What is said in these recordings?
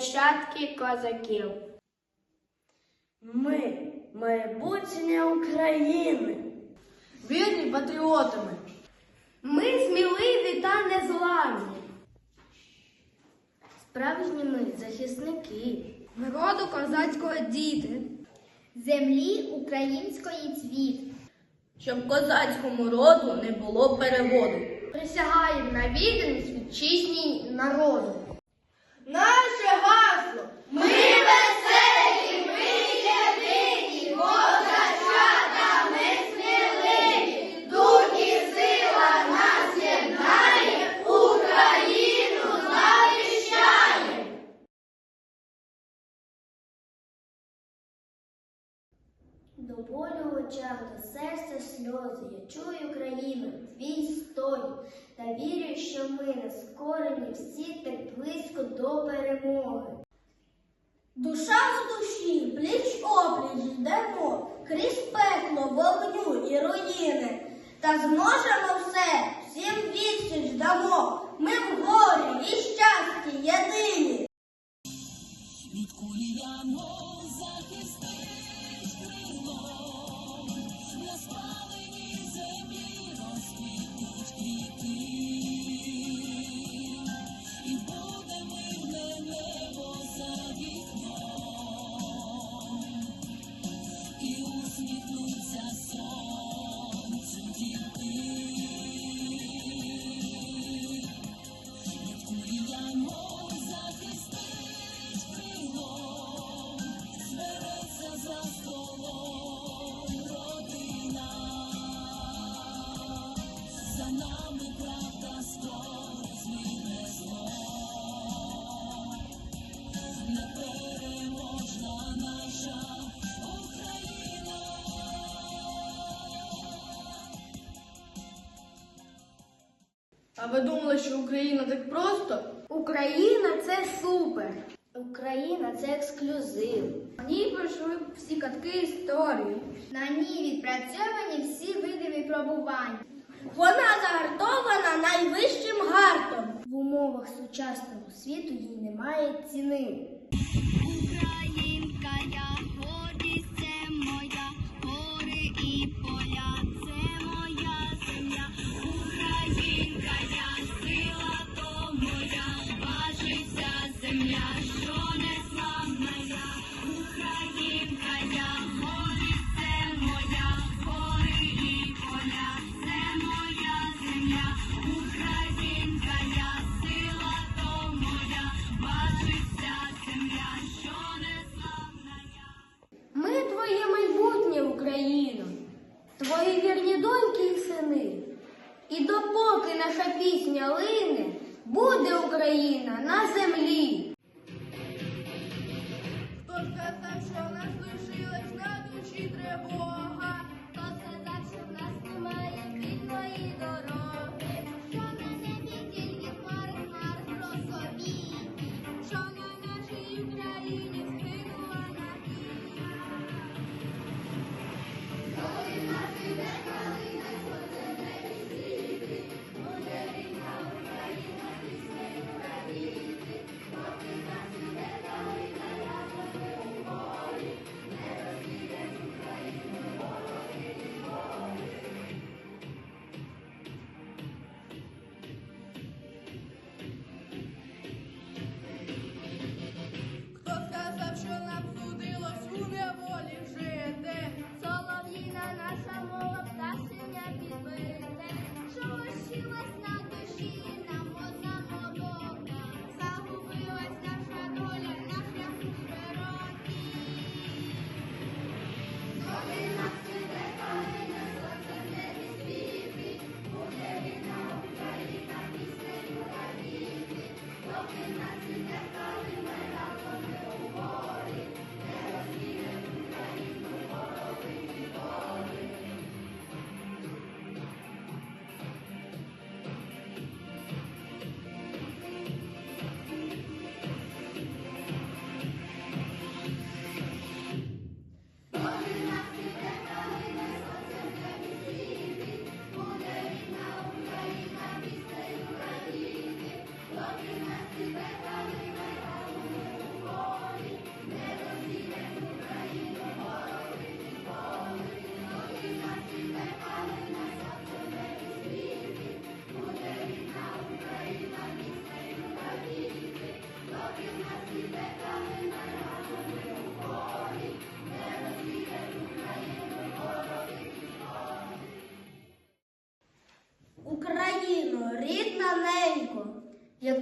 нащадки козаків. Ми майбутнє України. Вірні патріотами. Ми сміливі та незламні. Справжні ми захисники. Народу козацького діти. Землі української цвіт. Щоб козацькому роду не було переводу. Присягаємо на відданість вітчизній народу. Наше очах, до серця сльози, я чую країну, твій столі, та вірю, що ми нескорені всі так близько до перемоги. Душа в душі, пліч опліч йдемо, крізь пекло, вогню і руїни. Та зможемо все, всім відсіч дамо. А ви думали, що Україна так просто? Україна це супер. Україна це ексклюзив. В ній пройшли всі катки історії. На ній відпрацьовані всі види випробувань. Вона загартована найвищим гартом. В умовах сучасного світу їй немає ціни. Українка, я гордість це моя, гори і поля, це моя земля. Українка, я сила то моя, важиться земля, що не твої вірні доньки і сини. І допоки наша пісня лине, буде Україна на землі. Хто сказав, що нас лише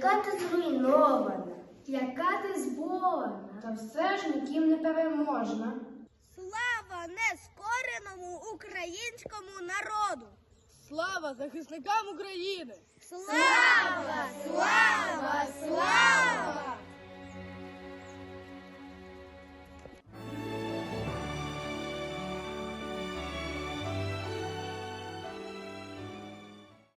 яка ти зруйнована. Яка ти зборна, та все ж ніким не переможна. Слава нескореному українському народу! Слава захисникам України! Слава!